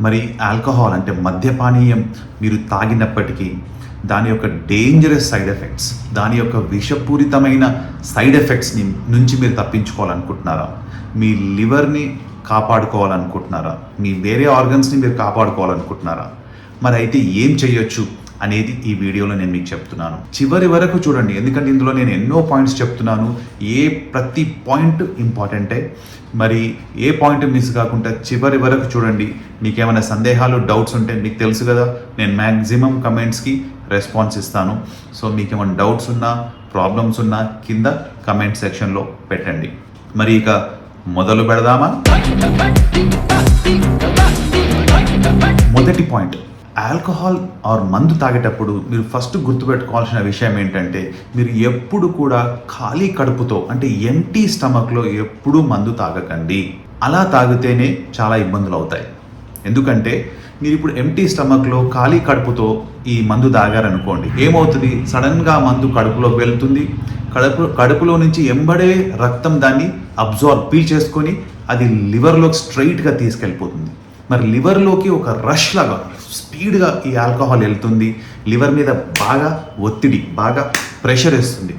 మరి ఆల్కహాల్ అంటే మద్యపానీయం మీరు తాగినప్పటికీ దాని యొక్క డేంజరస్ సైడ్ ఎఫెక్ట్స్ దాని యొక్క విషపూరితమైన సైడ్ ఎఫెక్ట్స్ని నుంచి మీరు తప్పించుకోవాలనుకుంటున్నారా? మీ లివర్ని కాపాడుకోవాలనుకుంటున్నారా? మీ వేరే ఆర్గన్స్ని మీరు కాపాడుకోవాలనుకుంటున్నారా? మరి అయితే ఏం చేయొచ్చు? అనేది ఈ వీడియోలో నేను మీకు చెప్తున్నాను. చివరి వరకు చూడండి ఎందుకంటే ఇందులో నేను ఎన్నో పాయింట్స్ చెప్తున్నాను. ఏ ప్రతి పాయింట్ ఇంపార్టెంటే. మరి ఏ పాయింట్ మిస్ కాకుండా చివరి వరకు చూడండి మీకు ఏమైనా సందేహాలు డౌట్స్ ఉంటే మీకు తెలుసు కదా నేను మ్యాక్సిమం కమెంట్స్కి రెస్పాన్స్ ఇస్తాను. సో మీకు ఏమైనా డౌట్స్ ఉన్నా ప్రాబ్లమ్స్ ఉన్నా కింద కమెంట్ సెక్షన్లో పెట్టండి. మరి ఇక మొదలు పెడదామా? మొదటి పాయింట్. ఆల్కహాల్ ఆర్ మందు తాగేటప్పుడు మీరు ఫస్ట్ గుర్తుపెట్టుకోవాల్సిన విషయం ఏంటంటే మీరు ఎప్పుడు కూడా ఖాళీ కడుపుతో అంటే ఎంటీ స్టమక్లో ఎప్పుడూ మందు తాగకండి. అలా తాగితేనే చాలా ఇబ్బందులు అవుతాయి. ఎందుకంటే మీరు ఇప్పుడు ఎంటీ స్టమక్లో ఖాళీ కడుపుతో ఈ మందు తాగారనుకోండి ఏమవుతుంది? సడన్గా మందు కడుపులోకి వెళ్తుంది. కడుపు కడుపులో నుంచి ఎంబడే రక్తం దాన్ని అబ్జార్బ్ పీల్ చేసుకొని అది లివర్లోకి స్ట్రైట్గా తీసుకెళ్ళిపోతుంది. మరి లివర్లోకి ఒక రష్ లాగా స్పీడ్గా ఈ ఆల్కహాల్ వెళ్తుంది. లివర్ మీద బాగా ఒత్తిడి బాగా ప్రెషర్ వేస్తుంది.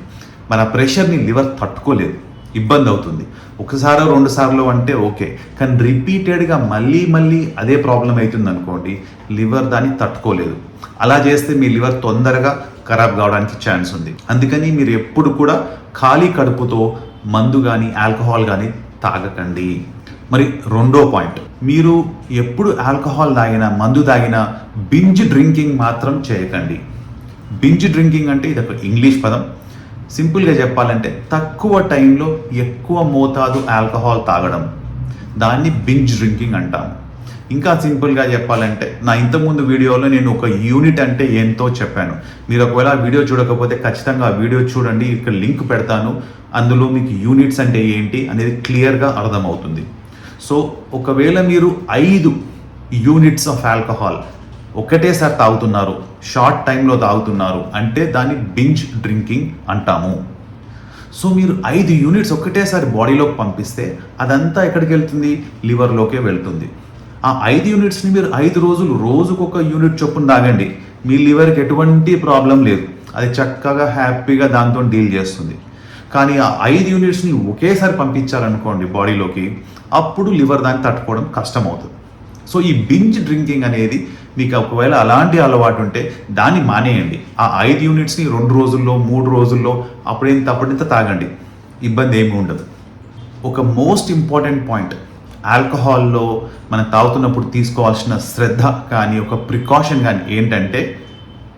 మన ప్రెషర్ని లివర్ తట్టుకోలేదు. ఇబ్బంది అవుతుంది. ఒకసారి రెండు సార్లు అంటే ఓకే. కానీ రిపీటెడ్గా మళ్ళీ మళ్ళీ అదే ప్రాబ్లం అవుతుంది అనుకోండి లివర్ దాన్ని తట్టుకోలేదు. అలా చేస్తే మీ లివర్ తొందరగా ఖరాబ్ కావడానికి ఛాన్స్ ఉంది. అందుకని మీరు ఎప్పుడు కూడా ఖాళీ కడుపుతో మందు కానీ ఆల్కహాల్ కానీ తాగకండి. మరి రెండో పాయింట్. మీరు ఎప్పుడు ఆల్కహాల్ తాగినా మందు తాగినా బింజ్ డ్రింకింగ్ మాత్రం చేయకండి. బింజ్ డ్రింకింగ్ అంటే ఇది ఒక ఇంగ్లీష్ పదం. సింపుల్గా చెప్పాలంటే తక్కువ టైంలో ఎక్కువ మోతాదు ఆల్కహాల్ తాగడం. దాన్ని బింజ్ డ్రింకింగ్ అంటాం ఇంకా సింపుల్గా చెప్పాలంటే నా ఇంతకుముందు వీడియోలో నేను ఒక యూనిట్ అంటే ఏంతో చెప్పాను. మీరు ఒకవేళ వీడియో చూడకపోతే ఖచ్చితంగా ఆ వీడియో చూడండి ఇక్కడ లింక్ పెడతాను. అందులో మీకు యూనిట్స్ అంటే ఏంటి అనేది క్లియర్గా అర్థమవుతుంది. సో ఒకవేళ మీరు ఐదు యూనిట్స్ ఆఫ్ ఆల్కహాల్ ఒకటేసారి తాగుతున్నారు షార్ట్ టైంలో తాగుతున్నారు అంటే దాన్ని బింజ్ డ్రింకింగ్ అంటాము. సో మీరు ఐదు యూనిట్స్ ఒకటేసారి బాడీలోకి పంపిస్తే అదంతా ఎక్కడికి వెళ్తుంది? లివర్లోకే వెళ్తుంది. ఆ ఐదు యూనిట్స్ని మీరు ఐదు రోజులు రోజుకొక యూనిట్ చొప్పున తాగండి. మీ లివర్కి ఎటువంటి ప్రాబ్లం లేదు. అది చక్కగా హ్యాపీగా దాంతో డీల్ చేస్తుంది. కానీ ఆ ఐదు యూనిట్స్ని ఒకేసారి పంపించారనుకోండి బాడీలోకి అప్పుడు లివర్ దాన్ని తట్టుకోవడం కష్టం అవుతుంది సో ఈ బింజ్ డ్రింకింగ్ అనేది మీకు ఒకవేళ అలాంటి అలవాటు ఉంటే దాన్ని మానేయండి. ఆ ఐదు యూనిట్స్ని రెండు రోజుల్లో మూడు రోజుల్లో అప్పుడేంత అప్పుడింత తాగండి. ఇబ్బంది ఏమి ఉండదు. ఒక మోస్ట్ ఇంపార్టెంట్ పాయింట్ ఆల్కహాల్లో మనం తాగుతున్నప్పుడు తీసుకోవాల్సిన శ్రద్ధ కానీ ఒక ప్రికాషన్ కానీ ఏంటంటే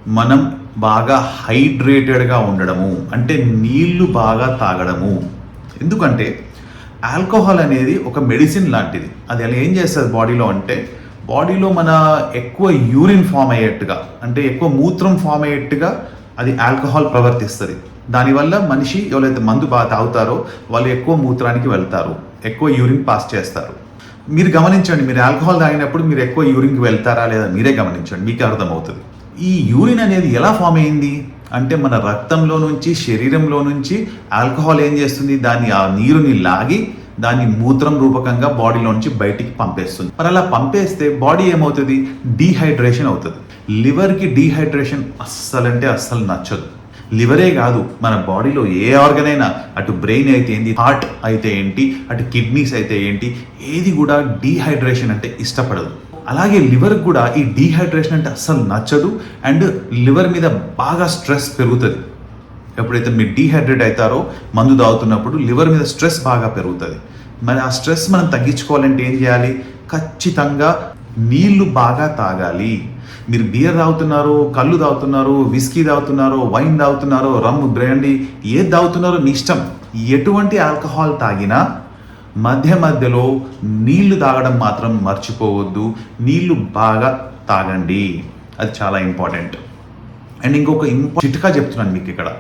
మనం బాగా హైడ్రేటెడ్గా ఉండడము అంటే నీళ్ళు బాగా తాగడము. ఎందుకంటే ఆల్కహాల్ అనేది ఒక మెడిసిన్ లాంటిది. అది అలా ఏం చేస్తుంది బాడీలో అంటే బాడీలో మన ఎక్కువ యూరిన్ ఫామ్ అయ్యేట్టుగా అంటే ఎక్కువ మూత్రం ఫామ్ అయ్యేట్టుగా అది ఆల్కహాల్ ప్రవర్తిస్తుంది. దానివల్ల మనిషి ఎవరైతే మందు బాగా తాగుతారో వాళ్ళు ఎక్కువ మూత్రానికి వెళ్తారు ఎక్కువ యూరిన్ పాస్ చేస్తారు. మీరు గమనించండి మీరు ఆల్కహాల్ తాగినప్పుడు మీరు ఎక్కువ యూరిన్కి వెళ్తారా లేదా మీరే గమనించండి మీకు అర్థమవుతుంది. ఈ యూరిన్ అనేది ఎలా ఫామ్ అయింది అంటే మన రక్తంలో నుంచి శరీరంలో నుంచి ఆల్కహాల్ ఏం చేస్తుంది? దాన్ని ఆ నీరుని లాగి దాన్ని మూత్రం రూపకంగా బాడీలో నుంచి బయటికి పంపేస్తుంది. మరి అలా పంపేస్తే బాడీ ఏమవుతుంది? డీహైడ్రేషన్ అవుతుంది. లివర్కి డీహైడ్రేషన్ అస్సలంటే అస్సలు నచ్చదు. లివరే కాదు మన బాడీలో ఏ ఆర్గన్ అయినా అటు బ్రెయిన్ అయితే ఏంటి హార్ట్ అయితే ఏంటి అటు కిడ్నీస్ అయితే ఏంటి ఏది కూడా డీహైడ్రేషన్ అంటే ఇష్టపడదు. అలాగే లివర్ కూడా ఈ డీహైడ్రేషన్ అంటే అస్సలు నచ్చదు అండ్ లివర్ మీద బాగా స్ట్రెస్ పెరుగుతుంది. ఎప్పుడైతే మీరు డీహైడ్రేట్ అవుతారో మందు తాగుతున్నప్పుడు లివర్ మీద స్ట్రెస్ బాగా పెరుగుతుంది. మరి ఆ స్ట్రెస్ మనం తగ్గించుకోవాలంటే ఏం చేయాలి? ఖచ్చితంగా నీళ్ళు బాగా తాగాలి. మీరు బియర్ తాగుతున్నారో కళ్ళు తాగుతున్నారో విస్కీ తాగుతున్నారో వైన్ తాగుతున్నారో రమ్ బ్రాండీ ఏది తాగుతున్నారో మీ ఇష్టం. ఎటువంటి ఆల్కహాల్ తాగినా మధ్య మధ్యలో నీళ్ళు తాగడం మాత్రం మర్చిపోవద్దు. నీళ్ళు బాగా తాగండి. అది చాలా ఇంపార్టెంట్. అండ్ ఇంకొక ఇంపా చిట్కా చెప్తున్నాను మీకు ఇక్కడ.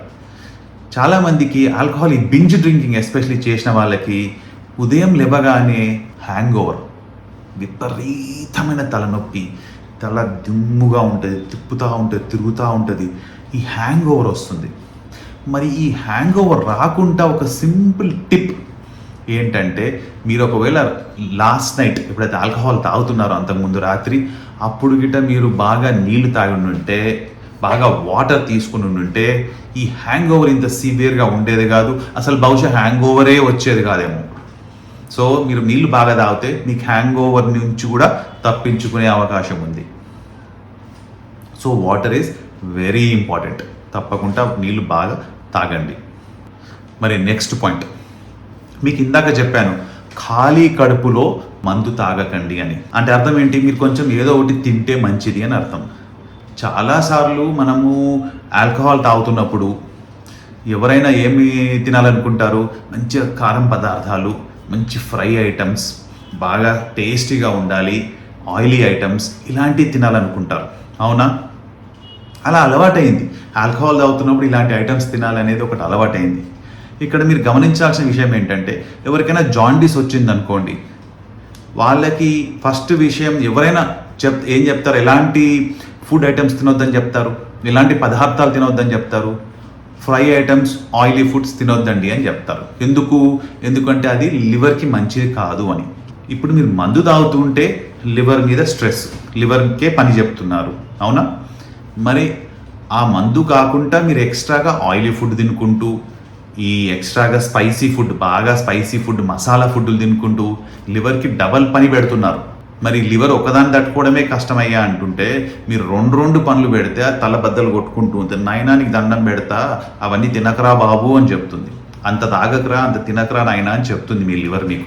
చాలామందికి ఆల్కహాల్ ఈ బింజ్ డ్రింకింగ్ ఎస్పెషలీ చేసిన వాళ్ళకి ఉదయం లేవగానే హ్యాంగ్ ఓవర్ విపరీతమైన తలనొప్పి. తల దిమ్ముగా ఉంటుంది తిప్పుతూ ఉంటుంది తిరుగుతూ ఉంటుంది. ఈ హ్యాంగ్ ఓవర్ వస్తుంది. మరి ఈ హ్యాంగ్ ఓవర్ రాకుండా ఒక సింపుల్ టిప్ ఏంటంటే మీరు ఒకవేళ లాస్ట్ నైట్ ఎప్పుడైతే ఆల్కహాల్ తాగుతున్నారో అంతకుముందు రాత్రి అప్పుడు గిట్ట మీరు బాగా నీళ్ళు తాగి ఉంటే బాగా వాటర్ తీసుకుని ఉంటే ఈ హ్యాంగ్ ఓవర్ ఇంత సివియర్గా ఉండేది కాదు. అసలు బహుశా హ్యాంగ్ ఓవరే వచ్చేది కాదేమో. సో మీరు నీళ్ళు బాగా తాగితే మీకు హ్యాంగ్ ఓవర్ నుంచి కూడా తప్పించుకునే అవకాశం ఉంది. So water is very important తప్పకుండా నీళ్ళు బాగా తాగండి. మరి నెక్స్ట్ పాయింట్ మీకు ఇందాక చెప్పాను ఖాళీ కడుపులో మందు తాగకండి అని. అంటే అర్థం ఏంటి? మీరు కొంచెం ఏదో ఒకటి తింటే మంచిది అని అర్థం. చాలాసార్లు మనము ఆల్కహాల్ తాగుతున్నప్పుడు ఎవరైనా ఏమి తినాలనుకుంటారు? మంచిగా కారం పదార్థాలు మంచి ఫ్రై ఐటమ్స్ బాగా టేస్టీగా ఉండాలి ఆయిలీ ఐటమ్స్ ఇలాంటివి తినాలనుకుంటారు. అవునా? అలా అలవాటైంది. ఆల్కహాల్ తాగుతున్నప్పుడు ఇలాంటి ఐటమ్స్ తినాలనేది ఒకటి అలవాటైంది. ఇక్కడ మీరు గమనించాల్సిన విషయం ఏంటంటే ఎవరికైనా జాండీస్ వచ్చింది అనుకోండి వాళ్ళకి ఫస్ట్ విషయం ఎవరైనా చెప్ ఏం చెప్తారు? ఎలాంటి ఫుడ్ ఐటమ్స్ తినొద్దని చెప్తారు? ఎలాంటి పదార్థాలు తినొద్దని చెప్తారు? ఫ్రై ఐటమ్స్ ఆయిలీ ఫుడ్స్ తినొద్దండి అని చెప్తారు. ఎందుకు? ఎందుకంటే అది లివర్కి మంచిది కాదు అని. ఇప్పుడు మీరు మందు తాగుతుంటే లివర్ మీద స్ట్రెస్ లివర్కే పని చెప్తున్నారు. అవునా? మరి ఆ మందు కాకుండా మీరు ఎక్స్ట్రాగా ఆయిలీ ఫుడ్ తినుకుంటూ ఈ ఎక్స్ట్రాగా స్పైసీ ఫుడ్ బాగా స్పైసీ ఫుడ్ మసాలా ఫుడ్లు తినుకుంటూ లివర్కి డబల్ పని పెడుతున్నారు. మరి లివర్ ఒకదాన్ని తట్టుకోవడమే కష్టమయ్యా అంటుంటే మీరు రెండు రెండు పనులు పెడితే ఆ తల బద్దలు కొట్టుకుంటూ ఉంటుంది నాయనానికి దండం పెడతా అవన్నీ తినకరా బాబు అని చెప్తుంది. అంత తాగకరా అంత తినకరా నాయన అని చెప్తుంది మీ లివర్ మీకు.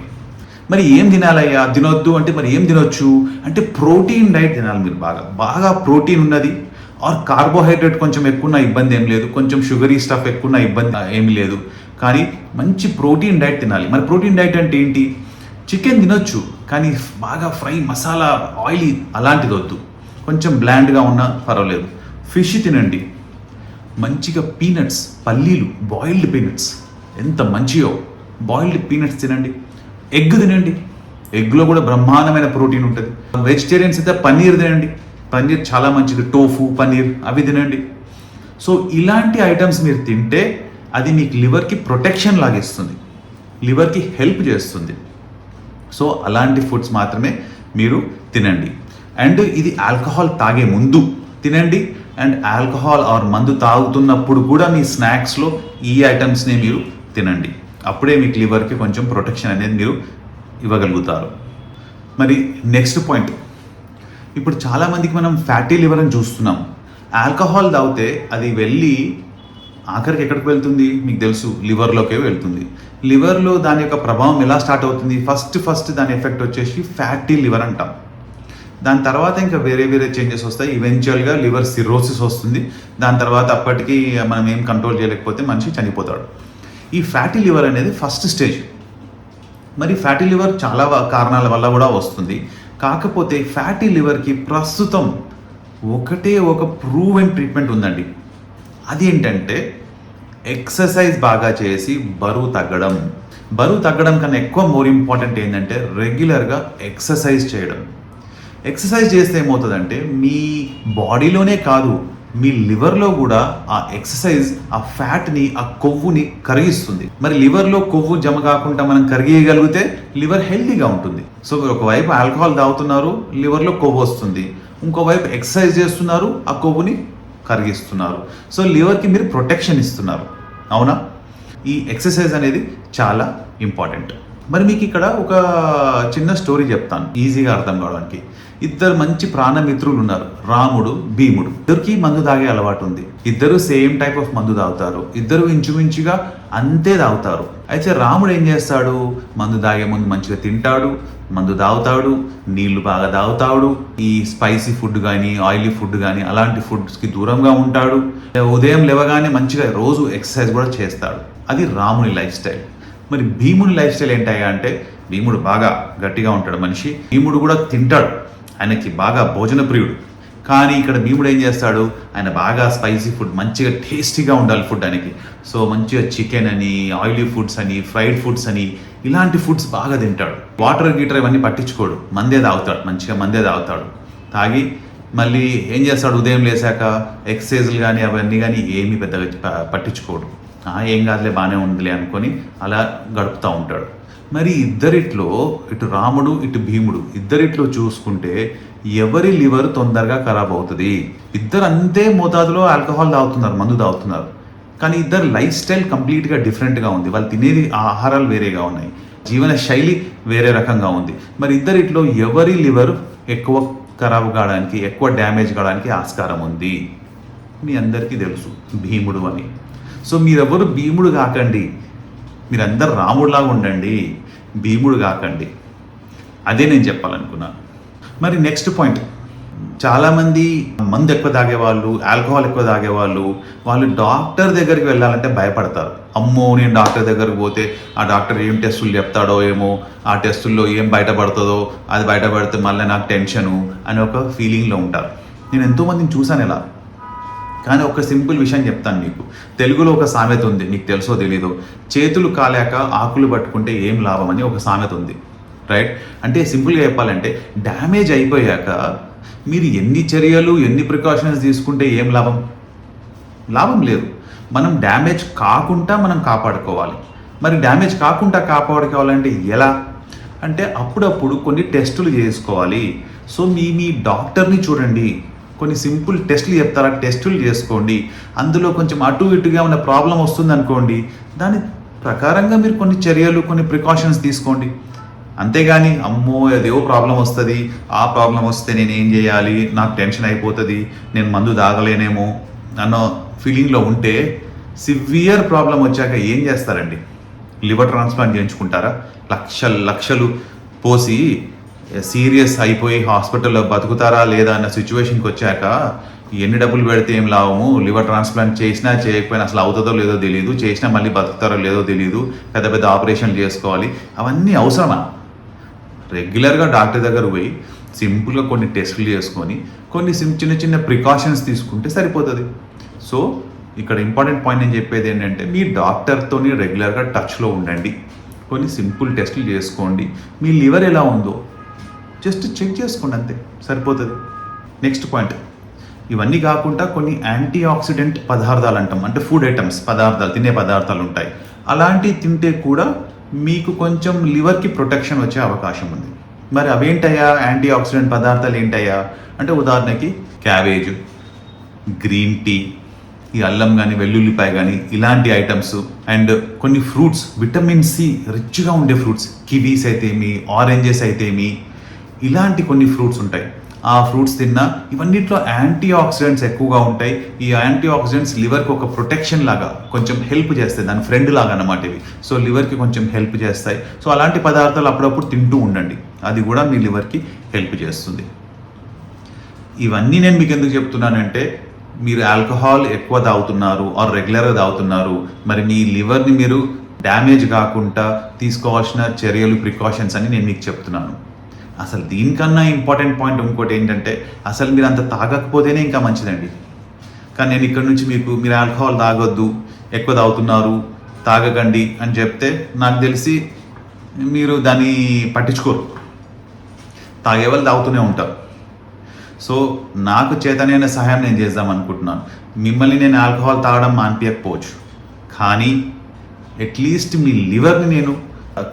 మరి ఏం తినాలయ్యా? తినొద్దు అంటే మరి ఏం తినొచ్చు? అంటే ప్రోటీన్ డైట్ తినాలి మీరు బాగా. బాగా ప్రోటీన్ ఉన్నది. ఆర్ కార్బోహైడ్రేట్ కొంచెం ఎక్కువ ఇబ్బంది ఏం లేదు. కొంచెం షుగరీ స్టఫ్ ఎక్కువ ఇబ్బంది ఏమీ లేదు. కానీ మంచి ప్రోటీన్ డైట్ తినాలి. మరి ప్రోటీన్ డైట్ అంటే ఏంటి? చికెన్ తినొచ్చు కానీ బాగా ఫ్రై మసాలా ఆయిలీ అలాంటిది వద్దు. కొంచెం బ్లాండ్గా ఉన్నా పర్వాలేదు. ఫిష్ తినండి. మంచిగా పీనట్స్ పల్లీలు బాయిల్డ్ పీనట్స్ ఎంత మంచియో. బాయిల్డ్ పీనట్స్ తినండి. ఎగ్ తినండి. ఎగ్లో కూడా బ్రహ్మాండమైన ప్రోటీన్ ఉంటుంది. వెజిటేరియన్స్ అయితే పన్నీర్ తినండి. పన్నీర్ చాలా మంచిది. టోఫు పన్నీర్ అవి తినండి. సో ఇలాంటి ఐటమ్స్ మీరు తింటే అది మీకు లివర్కి ప్రొటెక్షన్ లాగిస్తుంది. లివర్కి హెల్ప్ చేస్తుంది. సో అలాంటి ఫుడ్స్ మాత్రమే మీరు తినండి. అండ్ ఇది ఆల్కహాల్ తాగే ముందు తినండి. అండ్ ఆల్కహాల్ ఆర్ మందు తాగుతున్నప్పుడు కూడా మీ స్నాక్స్లో ఈ ఐటమ్స్ని మీరు తినండి. అప్పుడే మీకు లివర్కి కొంచెం ప్రొటెక్షన్ అనేది మీరు ఇవ్వగలుగుతారు. మరి నెక్స్ట్ పాయింట్. ఇప్పుడు చాలామందికి మనం ఫ్యాటీ లివర్ అని చూస్తున్నాం. ఆల్కహాల్ తాగితే అది వెళ్ళి ఆఖరికి ఎక్కడికి వెళ్తుంది? మీకు తెలుసు లివర్లోకే వెళ్తుంది. లివర్లో దాని యొక్క ప్రభావం ఎలా స్టార్ట్ అవుతుంది? ఫస్ట్ ఫస్ట్ దాని ఎఫెక్ట్ వచ్చేసి ఫ్యాటీ లివర్ అంటాం. దాని తర్వాత ఇంకా వేరే వేరే చేంజెస్ వస్తాయి. ఈవెన్చువల్గా లివర్ సిరోసిస్ వస్తుంది. దాని తర్వాత అప్పటికి మనం ఏం కంట్రోల్ చేయలేకపోతే మనిషి చనిపోతాడు. ఈ ఫ్యాటీ లివర్ అనేది ఫస్ట్ స్టేజ్. మరి ఫ్యాటీ లివర్ చాలా కారణాల వల్ల కూడా వస్తుంది. కాకపోతే ఫ్యాటీ లివర్కి ప్రస్తుతం ఒకటే ఒక ప్రూవెన్ ట్రీట్మెంట్ ఉందండి. అది ఏంటంటే ఎక్సర్సైజ్ బాగా చేసి బరువు తగ్గడం. బరువు తగ్గడం కన్నా ఎక్కువ మోర్ ఇంపార్టెంట్ ఏంటంటే రెగ్యులర్గా ఎక్సర్సైజ్ చేయడం. ఎక్సర్సైజ్ చేస్తే ఏమవుతుందంటే మీ బాడీలోనే కాదు మీ లివర్లో కూడా ఆ ఎక్సర్సైజ్ ఆ ఫ్యాట్ని ఆ కొవ్వుని కరిగిస్తుంది. మరి లివర్లో కొవ్వు జమ కాకుండా మనం కరిగేయగలిగితే లివర్ హెల్తీగా ఉంటుంది. సో మీరు ఒకవైపు ఆల్కహాల్ తాగుతున్నారు లివర్లో కొవ్వు వస్తుంది. ఇంకోవైపు ఎక్సర్సైజ్ చేస్తున్నారు ఆ కొవ్వుని కరిగిస్తున్నారు. సో లివర్కి మీరు ప్రొటెక్షన్ ఇస్తున్నారు. అవునా? ఈ ఎక్సర్సైజ్ అనేది చాలా ఇంపార్టెంట్ మరి మీకు ఇక్కడ ఒక చిన్న స్టోరీ చెప్తాను. ఈజీగా అర్థం కావడానికి. ఇద్దరు మంచి ప్రాణమిత్రులు ఉన్నారు రాముడు భీముడు. ఇద్దరికి మందు తాగే అలవాటు ఉంది ఇద్దరు సేమ్ టైప్ ఆఫ్ మందు తాగుతారు. ఇద్దరు ఇంచుమించుగా అంతే తాగుతారు. అయితే రాముడు ఏం చేస్తాడు? మందు తాగే ముందు మంచిగా తింటాడు మందు తాగుతాడు నీళ్ళు బాగా తాగుతాడు ఈ స్పైసీ ఫుడ్ కానీ ఆయిలీ ఫుడ్ కానీ అలాంటి ఫుడ్స్కి దూరంగా ఉంటాడు. ఉదయం లేవగానే మంచిగా రోజు ఎక్సర్సైజ్ కూడా చేస్తాడు. అది రాముని లైఫ్ స్టైల్. మరి భీముని లైఫ్ స్టైల్ ఏంటయ్యా అంటే భీముడు బాగా గట్టిగా ఉంటాడు మనిషి. భీముడు కూడా తింటాడు. ఆయనకి బాగా భోజన ప్రియుడు కానీ ఇక్కడ భీముడు ఏం చేస్తాడు? ఆయన బాగా స్పైసీ ఫుడ్ మంచిగా టేస్టీగా ఉండాలి ఫుడ్ ఆయనకి. సో మంచిగా చికెన్ అని ఆయిలీ ఫుడ్స్ అని ఫ్రైడ్ ఫుడ్స్ అని ఇలాంటి ఫుడ్స్ బాగా తింటాడు. వాటర్ గీటర్ ఇవన్నీ పట్టించుకోడు. మందే తాగుతాడు మంచిగా మందే తాగుతాడు. తాగి మళ్ళీ ఏం చేస్తాడు? ఉదయం లేసాక ఎక్సర్సైజ్లు కానీ అవన్నీ కానీ ఏమీ పెద్దగా పట్టించుకోడు. ఏం కాదులే బాగానే ఉందిలే అనుకొని అలా గడుపుతూ ఉంటాడు. మరి ఇద్దరిట్లో ఇటు రాముడు ఇటు భీముడు ఇద్దరిట్లో చూసుకుంటే ఎవరి లివర్ తొందరగా ఖరాబ్ అవుతుంది? ఇద్దరు అంతే మోతాదులో ఆల్కహాల్ తాగుతున్నారు మందు తాగుతున్నారు. కానీ ఇద్దరు లైఫ్ స్టైల్ కంప్లీట్గా డిఫరెంట్గా ఉంది. వాళ్ళు తినేది ఆహారాలు వేరేగా ఉన్నాయి. జీవన శైలి వేరే రకంగా ఉంది. మరి ఇద్దరిట్లో ఎవరి లివర్ ఎక్కువ ఖరాబ్ కావడానికి ఎక్కువ డ్యామేజ్ కావడానికి ఆస్కారం ఉంది? మీ అందరికీ తెలుసు భీముడు అని. సో మీరెవరు భీముడు కాకండి. మీరందరు రాముడిలాగా ఉండండి. భీముడు కాకండి. అదే నేను చెప్పాలనుకున్నాను మరి నెక్స్ట్ పాయింట్. చాలామంది మందు ఎక్కువ తాగేవాళ్ళు ఆల్కహాల్ ఎక్కువ తాగేవాళ్ళు వాళ్ళు డాక్టర్ దగ్గరికి వెళ్ళాలంటే భయపడతారు. అమ్మో నేను డాక్టర్ దగ్గరికి పోతే ఆ డాక్టర్ ఏం టెస్టులు చెప్తాడో ఏమో ఆ టెస్టుల్లో ఏం బయటపడుతుందో అది బయటపడితే మళ్ళీ నాకు టెన్షను అని ఒక ఫీలింగ్లో ఉంటారు. నేను ఎంతోమందిని చూశాను ఇలా. కానీ ఒక సింపుల్ విషయం చెప్తాను మీకు తెలుగులో ఒక సామెత ఉంది నీకు తెలుసో తెలీదో. చేతులు కాలేక ఆకులు పట్టుకుంటే ఏం లాభం అని ఒక సామెత ఉంది. రైట్? అంటే సింపుల్గా చెప్పాలంటే డ్యామేజ్ అయిపోయాక మీరు ఎన్ని చర్యలు ఎన్ని ప్రికాషన్స్ తీసుకుంటే ఏం లాభం? లాభం లేదు. మనం డ్యామేజ్ కాకుండా మనం కాపాడుకోవాలి. మరి డ్యామేజ్ కాకుండా కాపాడుకోవాలంటే ఎలా? అంటే అప్పుడప్పుడు కొన్ని టెస్టులు చేసుకోవాలి. సో మీ మీ డాక్టర్ని చూడండి. కొన్ని సింపుల్ టెస్టులు చెప్తారా? టెస్టులు చేసుకోండి. అందులో కొంచెం అటు ఇటుగా ఉన్న ప్రాబ్లం వస్తుంది అనుకోండి దాని ప్రకారంగా మీరు కొన్ని చర్యలు కొన్ని ప్రికాషన్స్ తీసుకోండి. అంతేగాని అమ్మో అదేవో ప్రాబ్లం వస్తుంది. ఆ ప్రాబ్లం వస్తే నేను ఏం చేయాలి? నాకు టెన్షన్ అయిపోతుంది. నేను మందు తాగలేనేమో అన్న ఫీలింగ్లో ఉంటే సివియర్ ప్రాబ్లం వచ్చాక ఏం చేస్తారండి? లివర్ ట్రాన్స్ప్లాంట్ చేయించుకుంటారా? లక్షలు లక్షలు పోసి సీరియస్ అయిపోయి హాస్పిటల్లో బతుకుతారా లేదా అన్న సిచ్యువేషన్కి వచ్చాక ఎన్ని డబ్బులు పెడితే ఏం లాభము? లివర్ ట్రాన్స్ప్లాంట్ చేసినా చేయకపోయినా అసలు అవుతుందో లేదో తెలియదు చేసినా మళ్ళీ బతుకుతారో లేదో తెలియదు పెద్ద పెద్ద ఆపరేషన్లు చేసుకోవాలి. అవన్నీ అవసరమా? రెగ్యులర్గా డాక్టర్ దగ్గర పోయి సింపుల్గా కొన్ని టెస్టులు చేసుకొని కొన్ని సిమ్ చిన్న చిన్న ప్రికాషన్స్ తీసుకుంటే సరిపోతుంది. సో ఇక్కడ ఇంపార్టెంట్ పాయింట్ నేను చెప్పేది ఏంటంటే మీ డాక్టర్తోని రెగ్యులర్గా టచ్లో ఉండండి. కొన్ని సింపుల్ టెస్టులు చేసుకోండి. మీ లివర్ ఎలా ఉందో జస్ట్ చెక్ చేసుకోండి అంతే సరిపోతుంది. నెక్స్ట్ పాయింట్ ఇవన్నీ కాకుండా కొన్ని యాంటీ ఆక్సిడెంట్ పదార్థాలు అంటాం అంటే ఫుడ్ ఐటమ్స్ పదార్థాలు తినే పదార్థాలు ఉంటాయి. అలాంటివి తింటే కూడా మీకు కొంచెం లివర్కి ప్రొటెక్షన్ వచ్చే అవకాశం ఉంది. మరి అవేంటయ్యా? యాంటీ ఆక్సిడెంట్ పదార్థాలు ఏంటయ్యా? అంటే ఉదాహరణకి క్యాబేజ్ గ్రీన్ టీ ఈ అల్లం కానీ వెల్లుల్లిపాయ కానీ ఇలాంటి ఐటమ్స్ అండ్ కొన్ని ఫ్రూట్స్ విటమిన్ సి రిచ్గా ఉండే ఫ్రూట్స్ కివీస్ అయితేమి ఆరెంజెస్ అయితేమి ఇలాంటి కొన్ని ఫ్రూట్స్ ఉంటాయి. ఆ ఫ్రూట్స్ తిన్నా ఇవన్నిట్లో యాంటీ ఆక్సిడెంట్స్ ఎక్కువగా ఉంటాయి. ఈ యాంటీ ఆక్సిడెంట్స్ లివర్కి ఒక ప్రొటెక్షన్ లాగా కొంచెం హెల్ప్ చేస్తాయి. దాని ఫ్రెండ్ లాగా అన్నమాట ఇవి. సో లివర్కి కొంచెం హెల్ప్ చేస్తాయి. సో అలాంటి పదార్థాలు అప్పుడప్పుడు తింటూ ఉండండి. అది కూడా మీ లివర్కి హెల్ప్ చేస్తుంది. ఇవన్నీ నేను మీకు ఎందుకు చెప్తున్నానంటే మీరు ఆల్కహాల్ ఎక్కువ తాగుతున్నారు ఆర్ రెగ్యులర్గా తాగుతున్నారు. మరి మీ లివర్ని మీరు డ్యామేజ్ కాకుండా తీసుకోవాల్సిన చర్యలు ప్రికాషన్స్ అని నేను మీకు చెప్తున్నాను. అసలు దీనికన్నా ఇంపార్టెంట్ పాయింట్ ఇంకోటి ఏంటంటే అసలు మీరు అంత తాగకపోతేనే ఇంకా మంచిదండి. కానీ నేను ఇక్కడ నుంచి మీకు మీరు ఆల్కహాల్ తాగొద్దు ఎక్కువ తాగుతున్నారు తాగకండి అని చెప్తే నాకు తెలిసి మీరు దాన్ని పట్టించుకోరు. తాగే వాళ్ళు తాగుతూనే ఉంటారు. సో నాకు చేతనైన సహాయం నేను చేద్దాం అనుకుంటున్నాను మిమ్మల్ని నేను ఆల్కహాల్ తాగడం మానిపించకపోవచ్చు కానీ అట్లీస్ట్ మీ లివర్ని నేను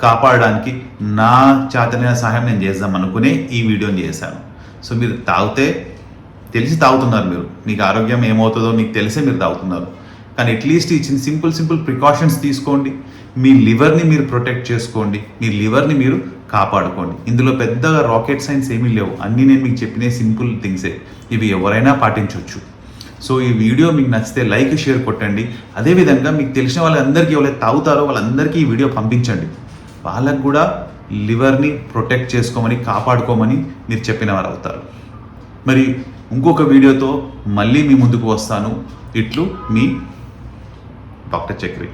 కాపాడడానికి నా చేతనైన సహాయం నేను చేద్దాం అనుకునే ఈ వీడియోని చేశాను. సో మీరు తాగితే తెలిసి తాగుతున్నారు మీరు. మీకు ఆరోగ్యం ఏమవుతుందో మీకు తెలిసే మీరు తాగుతున్నారు. కానీ అట్లీస్ట్ ఇచ్చిన సింపుల్ సింపుల్ ప్రికాషన్స్ తీసుకోండి. మీ లివర్ని మీరు ప్రొటెక్ట్ చేసుకోండి. మీ లివర్ని మీరు కాపాడుకోండి. ఇందులో పెద్దగా రాకెట్ సైన్స్ ఏమీ లేవు. అన్నీ నేను మీకు చెప్పిన సింపుల్ థింగ్సే ఇవి ఎవరైనా పాటించవచ్చు సో ఈ వీడియో మీకు నచ్చితే లైక్ షేర్ కొట్టండి. అదేవిధంగా మీకు తెలిసిన వాళ్ళందరికీ ఎవరైతే తాగుతారో వాళ్ళందరికీ ఈ వీడియో పంపించండి. వాళ్ళకు కూడా లివర్ని ప్రొటెక్ట్ చేసుకోమని కాపాడుకోమని మీరు చెప్పిన వారు అవుతారు. మరి ఇంకొక వీడియోతో మళ్ళీ మీ ముందుకు వస్తాను. ఇట్లు మీ డాక్టర్ చక్రి.